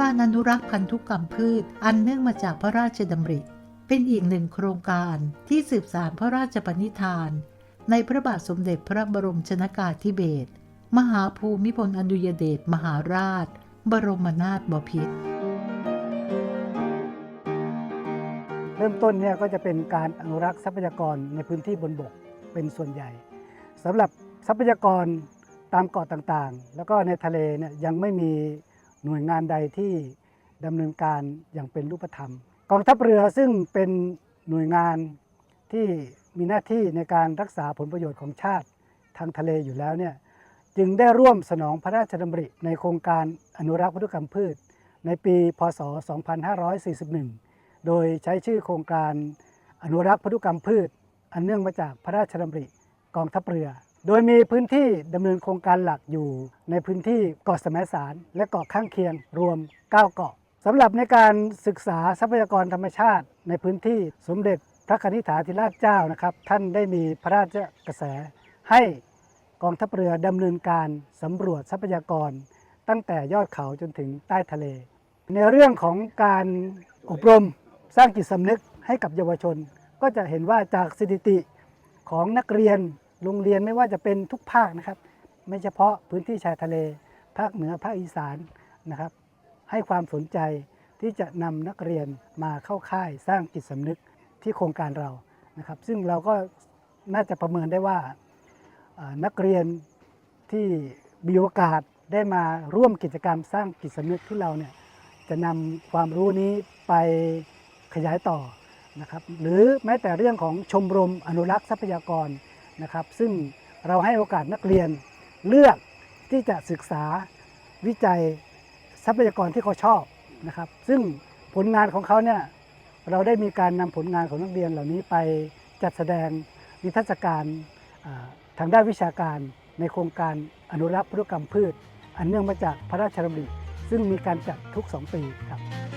การอนุรักษ์พันธุกรรมพืช อันเนื่องมาจากพระราชดำริ เป็นอีกหนึ่งโครงการที่สืบสารพระราชปณิธาน ในพระบาทสมเด็จพระบรมชนากาธิเบศรมหาภูมิพลอดุลยเดชมหาราช บรมนาถบพิตรเริ่มต้นเนี่ยก็จะเป็นการอนุรักษ์ทรัพยากรในพื้นที่บนบกเป็นส่วนใหญ่สำหรับทรัพยากรตามเกาะต่างๆ แล้วก็ในทะเลเนี่ยยังไม่มี หน่วยงานใดที่ดำเนินการอย่างเป็นรูปธรรม กองทัพเรือซึ่งเป็นหน่วยงานที่มีหน้าที่ในการรักษาผลประโยชน์ของชาติทางทะเลอยู่แล้วเนี่ยจึงได้ร่วมสนองพระราชดำริในโครงการอนุรักษ์วัตถุกรรมพืช ในปีพศ 2541 โดยใช้ชื่อโครงการอนุรักษ์พันธุกรรมพืช อันเนื่องมาจากพระราชดำริกองทัพเรือ โดยมีพื้นที่ดำเนินโครงการหลักอยู่ในพื้นที่เกาะแสมสาร และเกาะข้างเคียงรวม 9 เกาะสำหรับในการศึกษาทรัพยากรธรรมชาติ ในพื้นที่สมเด็จพระคณิษฐาธิราชเจ้านะครับ ท่านได้มีพระราชกระแส ให้กองทัพเรือดำเนินการสำรวจทรัพยากร ตั้งแต่ยอดเขาจนถึงใต้ทะเล ในเรื่องของการอบรมสร้างจิตสำนึกให้กับเยาวชน ก็จะเห็นว่าจากสถิติของนักเรียน โรงเรียนไม่ว่าจะเป็นทุกภาคนะครับ ไม่เฉพาะพื้นที่ชายทะเล ภาคเหนือภาคอีสานนะครับ ให้ความสนใจที่จะนำนักเรียนมาเข้าค่ายสร้างจิตสำนึกที่โครงการเรานะครับ ซึ่งเราก็น่าจะประเมินได้ว่านักเรียนที่มีโอกาสได้มาร่วมกิจกรรมสร้างจิตสำนึกที่เราเนี่ยจะนำความรู้นี้ไปขยายต่อนะครับ หรือแม้แต่เรื่องของชมรมอนุรักษ์ทรัพยากร นะครับ ซึ่งเราให้โอกาสนักเรียนเลือกที่จะศึกษาวิจัยทรัพยากรที่เขาชอบนะครับ ซึ่งผลงานของเขาเนี่ยเราได้มีการนำผลงานของนักเรียนเหล่านี้ไปจัดแสดงนิทรรศการทางด้านวิชาการในโครงการอนุรักษ์พันธุกรรมพืช อันเนื่องมาจากพระราชดำริซึ่งมีการจัดทุก 2 ปีครับ